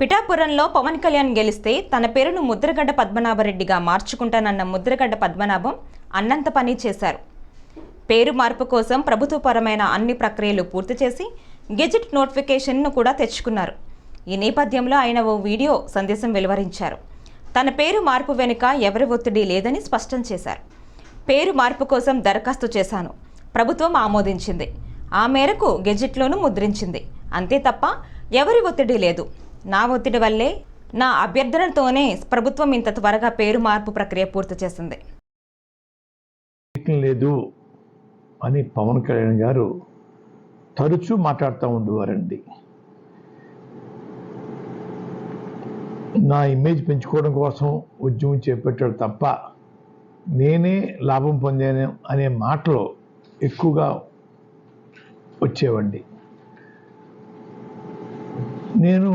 పిఠాపురంలో పవన్ కళ్యాణ్ గెలిస్తే తన పేరును ముద్రగడ్డ పద్మనాభరెడ్డిగా మార్చుకుంటానన్న ముద్రగడ్డ పద్మనాభం అన్నంత పని చేశారు. పేరు మార్పు కోసం ప్రభుత్వపరమైన అన్ని ప్రక్రియలు పూర్తి చేసి గెజిట్ నోటిఫికేషన్ను కూడా తెచ్చుకున్నారు. ఈ నేపథ్యంలో ఆయన ఓ వీడియో సందేశం వెలువరించారు. తన పేరు మార్పు వెనుక ఎవరి ఒత్తిడి లేదని స్పష్టం చేశారు. పేరు మార్పు కోసం దరఖాస్తు చేశాను. ప్రభుత్వం ఆమోదించింది. ఆ మేరకు గెజిట్లోనూ ముద్రించింది. అంతే తప్ప ఎవరి ఒత్తిడి లేదు. నా ఒత్తిడి వల్లే నా అభ్యర్థనతోనే ప్రభుత్వం ఇంత త్వరగా పేరు మార్పు ప్రక్రియ పూర్తి చేసింది. లేదు అని పవన్ కళ్యాణ్ గారు తరచూ మాట్లాడుతూ ఉండేవారండి. నా ఇమేజ్ పెంచుకోవడం కోసం ఉద్యమం చేపట్టాడు తప్ప నేనే లాభం పొందాను అనే మాటలు ఎక్కువగా వచ్చేవండి నేను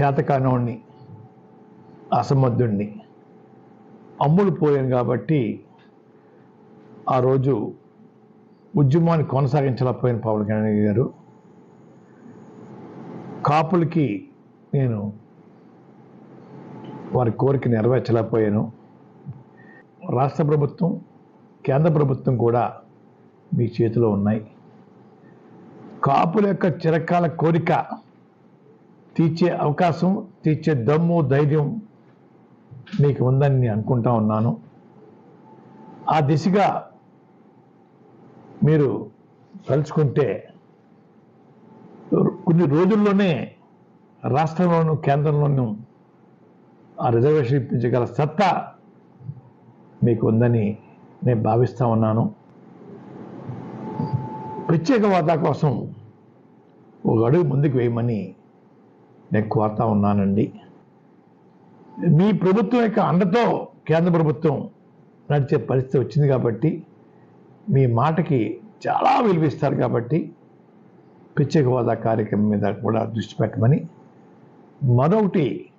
చేతకానోడిని అసమర్థుణ్ణి అమ్ముడు పోయాను కాబట్టి ఆ రోజు ఉద్యమాన్ని కొనసాగించలేకపోయిన పవన్ కళ్యాణ్ గారు. కాపులకి నేను వారి కోరిక నెరవేర్చలేకపోయాను. రాష్ట్ర ప్రభుత్వం కేంద్ర ప్రభుత్వం కూడా మీ చేతిలో ఉన్నాయి. కాపుల యొక్క చిరకాల కోరిక తీర్చే అవకాశం తీర్చే దమ్ము ధైర్యం మీకు ఉందని నేను అనుకుంటా ఉన్నాను. ఆ దిశగా మీరు తలుచుకుంటే కొన్ని రోజుల్లోనే రాష్ట్రంలోనూ కేంద్రంలోనూ ఆ రిజర్వేషన్ ఇప్పించగల సత్తా మీకు ఉందని నేను భావిస్తా ఉన్నాను. ప్రత్యేక వాదా కోసం ఒక అడుగు ముందుకు వేయమని నేను కోరుతా ఉన్నానండి. మీ ప్రభుత్వం యొక్క అండతో కేంద్ర ప్రభుత్వం నడిచే పరిస్థితి వచ్చింది కాబట్టి మీ మాటకి చాలా విలువిస్తారు కాబట్టి ప్రత్యేక హోదా కార్యక్రమం మీద కూడా దృష్టి పెట్టమని మరొకటి